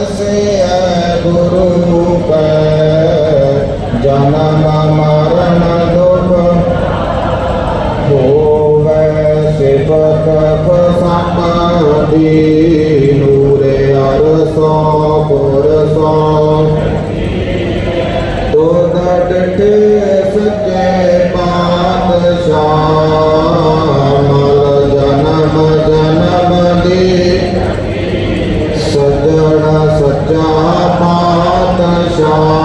ਵਸਿਐ ਗੁਰੂ ਕੈ ਜਨਮ ਮਰਨ ਦੁਖ ਹੋਵੇ ਸਿਫਤ ਪਸੰਦੀ ਨੂਰੇ ਅਰਸੋ ਪੁਰਸੋ ਦੁਧ ਡਿਠੇ ਸੱਚੇ ਪਾਤਸ਼ਾਹ Lord.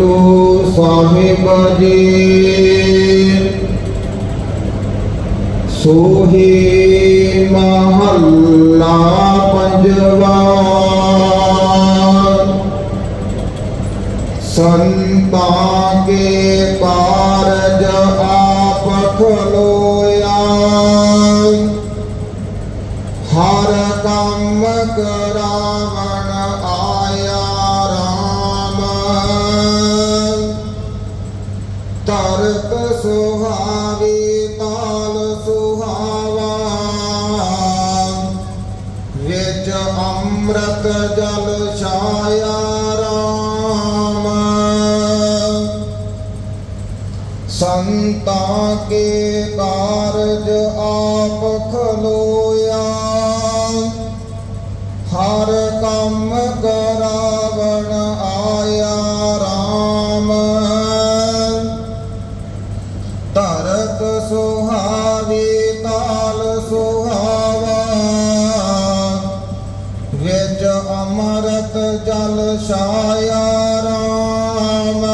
ਵਾਹਿਗੁਰੂ ਸਾਹਿਬ ਜੀ ਸੋਹੀ ਮਹੱਲਾ ਪੰਜਵਾ। ਸੰਤਾਂ ਕੇ ਕਾਰਜ ਆਪ ਖਲੋਇਆ। ਹਰ ਕੰਮ ਕਰਾਵਣ ਤਰਕ ਸੁਹਾਵੀ ਤਾਲ ਸੁਹਾਵਾ। ਵਿੱਚ ਅੰਮ੍ਰਿਤ ਜਲ ਛਾਇਆ ਰਾਮ। ਸੰਤਾਂ ਕੇ ਕਾਰਜ ਆਪ ਖਲੋ ਛਾਇਆ ਰਾਮ।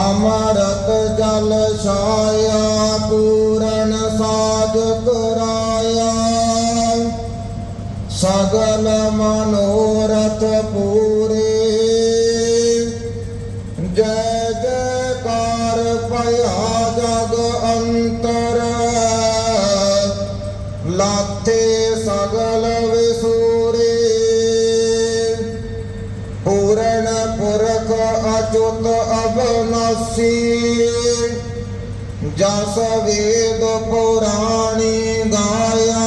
ਅਮਰਤ ਜਲ ਛਾਇਆ ਪੂਰਨ ਸਾਜ ਕਰਾਇਆ ਸਗਲ ਮਨੋਰਥ ਪੂਰੇ ਅਬਨਾਸੀ ਜਸ ਵੇਦ ਪੁਰਾਣੀ ਗਾਇਆ।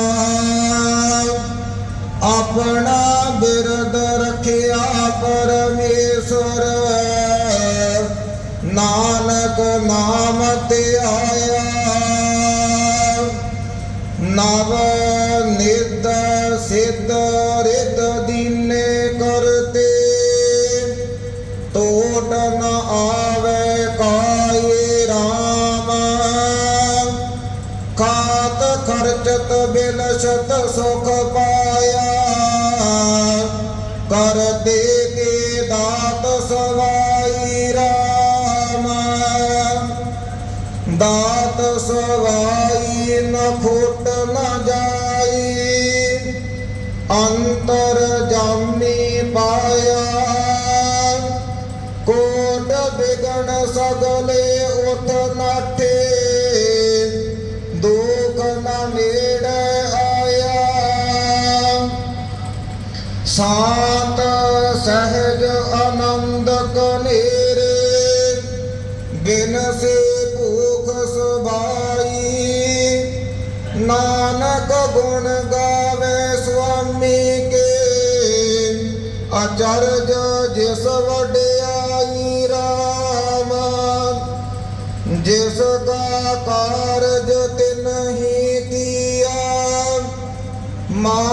ਆਪਣਾ ਬਿਰਦ ਰਖਿਆ ਪਰਮੇਸ਼ਰ। ਨਾਨਕ ਨਾਮ ਤੇ ਆਇਆ। ਨਵ ਨਿਦ ਸਿੱਧ ਕਰ ਦੇ ਕੇ ਦਾਤ ਸਵਾਈ ਰਾਮ। ਦਾਤ ਸਵਾਈ ਨ ਫੁੱਟ ਨ ਜਾਈ। ਅੰਤਰ ਸਾਤ ਸਹਿਜ ਆਨੰਦ ਕਨੇਰੇ, ਬਿਨ ਸੇ ਭੂਖ ਸੁਭਾਈ। ਨਾਨਕ ਗੁਣ ਗਾਵੇ ਸੁਆਮੀ ਕੇ, ਅਚਰਜ ਜਿਸ ਵਡਿਆਈ ਰਾਮ। ਜਿਸ ਦਾ ਕਾਰਜ ਤਿਨ ਕੀਆ ਮਾਨਸ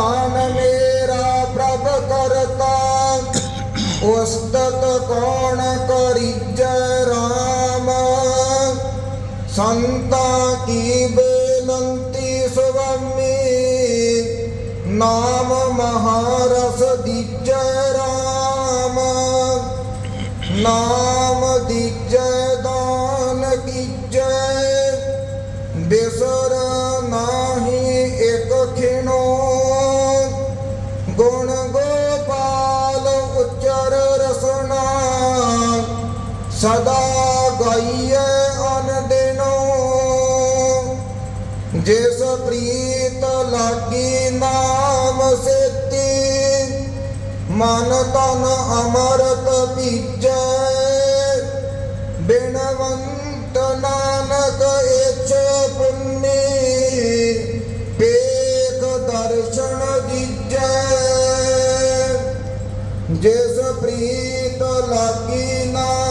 ਨਿਦਾਨ ਮੇਰਾ ਪ੍ਰਭ ਕਰਤਾ। ਉਸਤਤ ਕੌਣ ਕਰੀਜੈ RAM ਸੰਤਾ ਕੀ ਬੇਨੰਤੀ ਸੁਗੰਮੀ ਨਾਮ ਮਹਾਰਸ ਦੀਜੈ RAM ਨਾਮ ਦੀਜੈ ਦਾਨ ਕੀਜੈ। ਬਿਸਰ ਗਾਈਏ ਅਨ ਦਿਨੋ। ਜਿਸ ਪ੍ਰੀਤ ਲਾਗੀ ਨਾਮ ਸੇਤੀ, ਮਨ ਤਨ ਅਮਰਤ ਭੀਜੈ। ਬਿਨਵੰਤ ਨਾਨਕ ਇਛ ਪੁੰਨੀ, ਪੇਖ ਦਰਸ਼ਨ ਦੀਜੈ। ਜਿਸ ਪ੍ਰੀਤ ਲਾਗੀ ਨਾਮ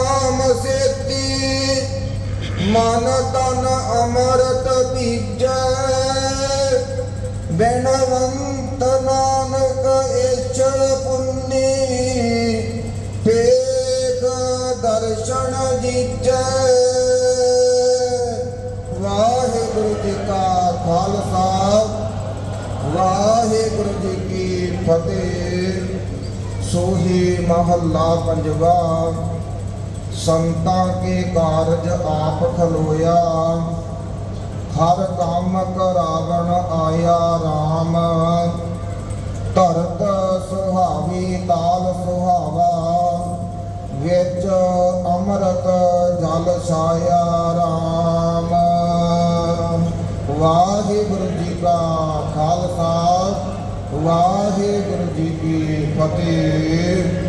ਮਨ ਤਨ ਅਮਰਤ ਭੀਜੈ ਬੈਣਵੰਤ ਨਾਨਕ ਇਛ ਪੁੰਨੀ ਪੇਖ ਦਰਸ਼ਨ ਜੀਜੈ। ਵਾਹਿਗੁਰੂ ਜੀ ਕਾ ਖਾਲਸਾ, ਵਾਹਿਗੁਰੂ ਜੀ ਕੀ ਫਤਿਹ। ਸੋਹੀ ਮਹੱਲਾ ਪੰਜਵਾ। ਸੰਤਾਂ ਕੇ ਕਾਰਜ ਆਪ ਖਲੋਇਆ। ਹਰ ਕੰਮ ਕਰਾਵਣ ਆਇਆ RAM ਧਰਤ ਸੁਹਾਵੀ ਤਾਲ ਸੁਹਾਵਾ। ਵਿੱਚ ਅੰਮ੍ਰਿਤ ਜਲ ਛਾਇਆ RAM ਵਾਹਿਗੁਰੂ ਜੀ ਕਾ ਖਾਲਸਾ, ਵਾਹਿਗੁਰੂ ਜੀ ਕੀ ਫਤਿਹ।